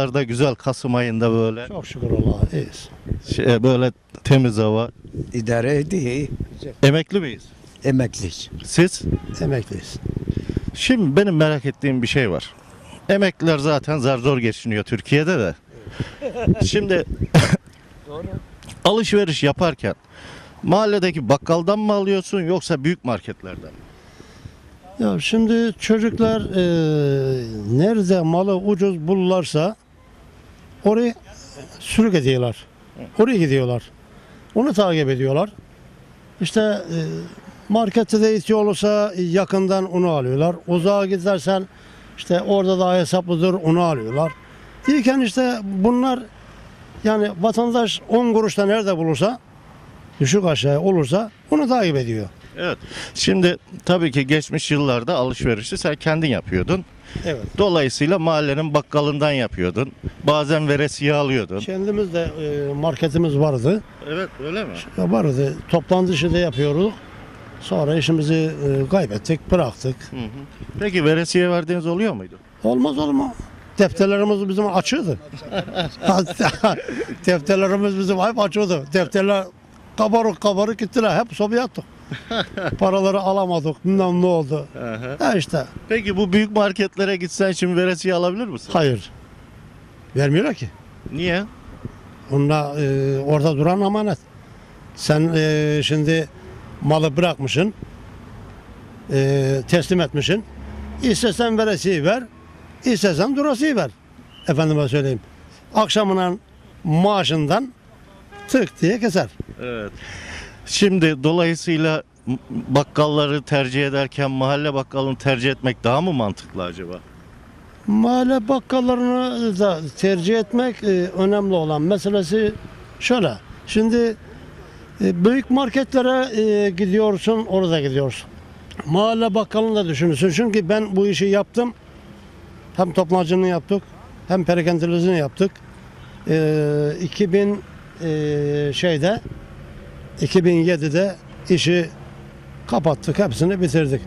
havalarda güzel Kasım ayında böyle Çok şükür Allah'a iyiyiz. şey, böyle temiz hava. İdare ediyor. Emekli miyiz? Emekliyiz. Siz? Emekliyiz. Şimdi benim merak ettiğim bir şey var. Emekliler zaten zar zor geçiniyor Türkiye'de de. Şimdi alışveriş yaparken mahalledeki bakkaldan mı alıyorsun yoksa büyük marketlerden mi? Ya şimdi çocuklar e, nerede malı ucuz bulurlarsa oraya sürük ediyorlar. Oraya gidiyorlar. Onu takip ediyorlar. İşte e, markette de ihtiyaç olursa yakından onu alıyorlar. Uzağa gidersen işte orada daha hesaplıdır onu alıyorlar. Diyken işte bunlar yani vatandaş 10 kuruşta nerede bulursa düşük aşağı olursa onu takip ediyor. Evet. Şimdi tabii ki geçmiş yıllarda alışverişi sen kendin yapıyordun. Evet. Dolayısıyla mahallenin bakkalından yapıyordun. Bazen veresiye alıyordun. Kendimiz de e, marketimiz vardı. Evet öyle mi? Ya vardı. Toplantı işi de yapıyorduk. Sonra işimizi e, kaybettik, bıraktık. Hı hı. Peki veresiye verdiğiniz oluyor muydu? Olmaz olma. Defterlerimiz bizim açığdı. Defterlerimiz bizim hep açıyordu. Defterler kabarık kabarık gittiler. Hep sobaya attık. Paraları alamadık. Bilmem ne oldu. Ha işte. Peki bu büyük marketlere gitsen şimdi veresiye alabilir misin? Hayır. Vermiyorlar ki. Niye? Onunla e, orada duran amanet. Sen e, şimdi malı bırakmışsın, e, teslim etmişsin. İstesen veresiyi ver, istesen durasıyı ver. Efendime söyleyeyim. Akşamına maaşından tık diye keser. Evet. Şimdi dolayısıyla bakkalları tercih ederken mahalle bakkalını tercih etmek daha mı mantıklı acaba? Mahalle bakkallarını da tercih etmek e, önemli olan meselesi şöyle. Şimdi e, büyük marketlere e, gidiyorsun, orada gidiyorsun. Mahalle bakkalını da düşünürsün. Çünkü ben bu işi yaptım. Hem toplacını yaptık, hem perakendilizini yaptık. E, 2000 e, şeyde 2007'de işi kapattık, hepsini bitirdik.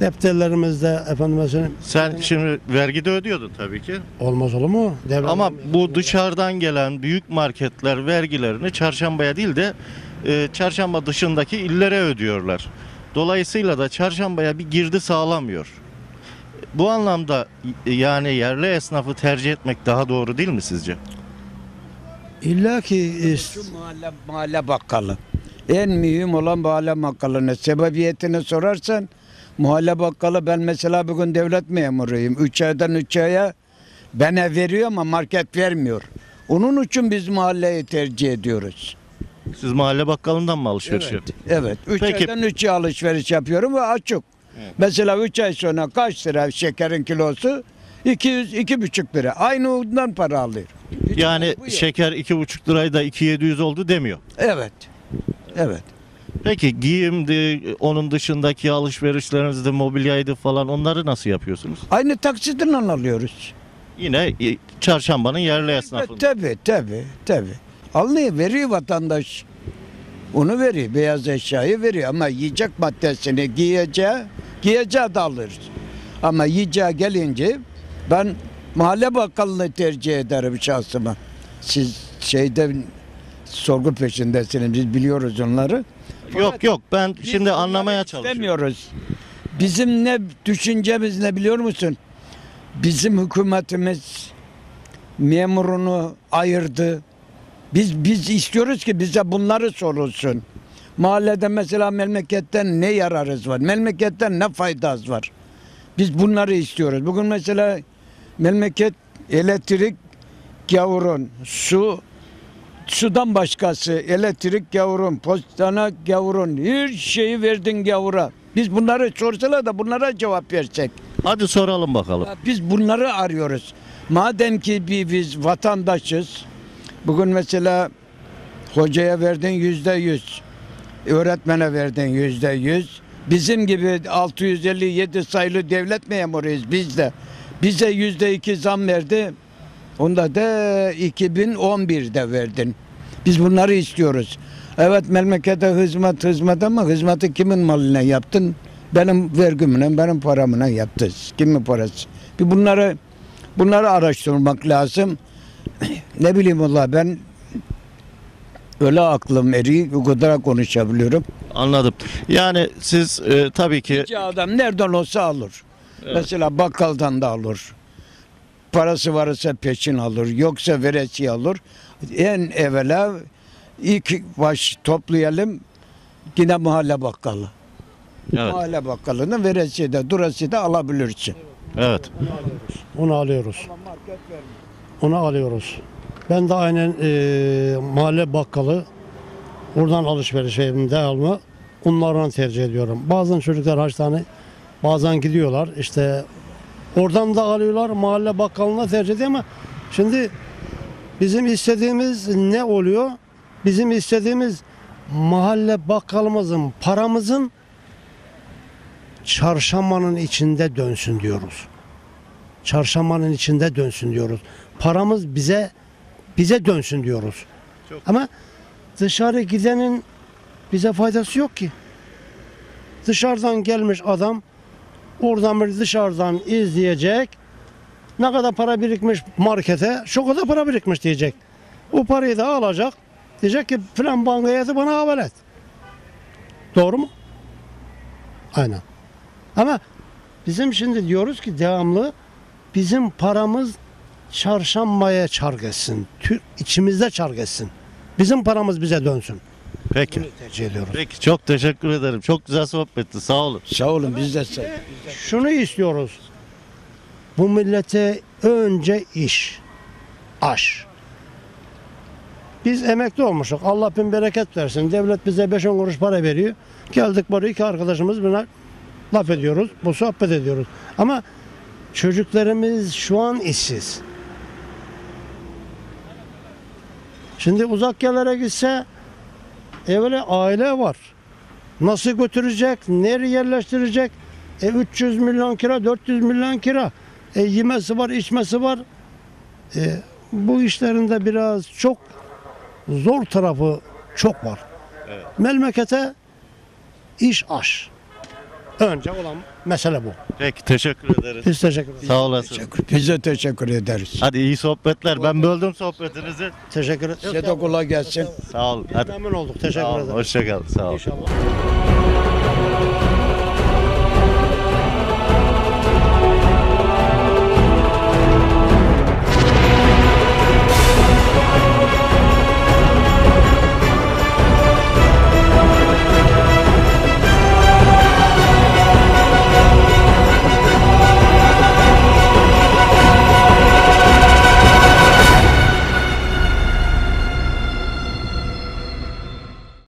Defterlerimizde efendime söyleyeyim Sen şimdi vergi de ödüyordun tabii ki. Olmaz olur mu? Devlet- Ama bu dışarıdan gelen büyük marketler vergilerini çarşambaya değil de e, çarşamba dışındaki illere ödüyorlar. Dolayısıyla da çarşambaya bir girdi sağlamıyor. Bu anlamda yani yerli esnafı tercih etmek daha doğru değil mi sizce? İlla ki Şu mahalle, mahalle bakkalı. En mühim olan mahalle bakkalını. Sebebiyetini sorarsan mahalle bakkalı ben mesela bugün devlet memuruyum. Üç aydan üç aya bana veriyor ama market vermiyor. Onun için biz mahalleyi tercih ediyoruz. Siz mahalle bakkalından mı alışveriş Evet. yapıyorsunuz? Evet. Üç Peki. aydan üç ay alışveriş yapıyorum ve açık. Mesela üç ay sonra kaç lira şekerin kilosu? 200 iki buçuk lira. Aynı ondan para alıyor. Hiç Yani farkı yok. şeker 2,5 lirayı da 2700 oldu demiyor. Evet. Evet. Peki giyimdi, onun dışındaki alışverişlerinizde mobilyaydı falan onları nasıl yapıyorsunuz? Aynı taksitten alıyoruz. Yine e, çarşambanın yerli esnafında. Tabi tabi tabi. Alıyor veriyor vatandaş. Onu veriyor. Beyaz eşyayı veriyor ama yiyecek maddesini giyeceği, giyeceği de alırız. Ama yiyeceğe gelince ben mahalle bakkalını tercih ederim şahsıma. Siz şeyde sorgu peşindesiniz. Biz biliyoruz onları. Yok yok ben şimdi anlamaya çalışıyorum. istemiyoruz. Bizim ne düşüncemiz ne biliyor musun? Bizim hükümetimiz memurunu ayırdı. Biz biz istiyoruz ki bize bunları sorulsun. Mahallede mesela memleketten ne yararız var? Memleketten ne faydası var? Biz bunları istiyoruz. Bugün mesela memleket elektrik gavurun, su sudan başkası elektrik gavurun, postana gavurun, her şeyi verdin gavura. Biz bunları sorsalar da bunlara cevap versek. Hadi soralım bakalım. Biz bunları arıyoruz. Madem ki biz vatandaşız, bugün mesela hocaya verdin yüzde yüz, öğretmene verdin yüzde yüz. Bizim gibi 657 sayılı devlet memuruyuz biz de. Bize yüzde iki zam verdi. Onda da 2011'de verdin. Biz bunları istiyoruz. Evet memlekete hizmet hizmet ama hizmeti kimin malına yaptın? Benim vergimle, benim paramla yaptın. Kimin parası? Bir bunları Bunları araştırmak lazım. ne bileyim valla ben öyle aklım eriyor o kadar konuşabiliyorum. Anladım. Yani siz e, tabii ki İki adam nereden olsa alır. Mesela bakkaldan da alır. Parası varsa peşin alır. Yoksa veresiye alır. En evvela ilk baş toplayalım yine mahalle bakkalı. evet, Mahalle bakkalının veresiye de durası da alabilirsin. evet. Onu alıyoruz. Onu alıyoruz. Ben de aynen e, mahalle bakkalı oradan alışveriş evimde alma onlardan tercih ediyorum. Bazen çocuklar hastane bazen gidiyorlar işte oradan da alıyorlar mahalle bakkalına tercih ediyor ama şimdi bizim istediğimiz ne oluyor? Bizim istediğimiz mahalle bakkalımızın paramızın çarşambanın içinde dönsün diyoruz çarşambanın içinde dönsün diyoruz. Paramız bize bize dönsün diyoruz. Çok- Ama dışarı gidenin bize faydası yok ki. Dışarıdan gelmiş adam oradan bir dışarıdan izleyecek. Ne kadar para birikmiş markete, şu kadar para birikmiş diyecek. O parayı da alacak. Diyecek ki filan bankaya bana havale et. Doğru mu? Aynen. Ama bizim şimdi diyoruz ki devamlı bizim paramız çarşambaya çark etsin. İçimizde çark etsin. Bizim paramız bize dönsün. Peki. Bunu tercih ediyoruz. Peki çok teşekkür ederim. Çok güzel sohbetti. Sağ olun. Sağ olun biz de sağ Şunu istiyoruz. Bu millete önce iş, aş. Biz emekli olmuşuz. Allah bin bereket versin. Devlet bize 5-10 kuruş para veriyor. Geldik buraya iki arkadaşımız buna laf ediyoruz. Bu sohbet ediyoruz. Ama çocuklarımız şu an işsiz. Şimdi uzak yerlere gitse evvela aile var. Nasıl götürecek? Nereye yerleştirecek? E 300 milyon kira, 400 milyon kira. E yemesi var, içmesi var. E, bu işlerinde biraz çok zor tarafı çok var. Memlekete iş aş. Önce olan mesele bu. Peki teşekkür ederiz. Biz teşekkür ederiz. Sağ olasın. Biz de teşekkür ederiz. Hadi iyi sohbetler. Ben böldüm sohbetinizi. Teşekkür ederiz. Size de kolay gelsin. Sağ olun. Hadi. Memnun olduk. Teşekkür ederim. Hoşça kal. Sağ olun. İnşallah.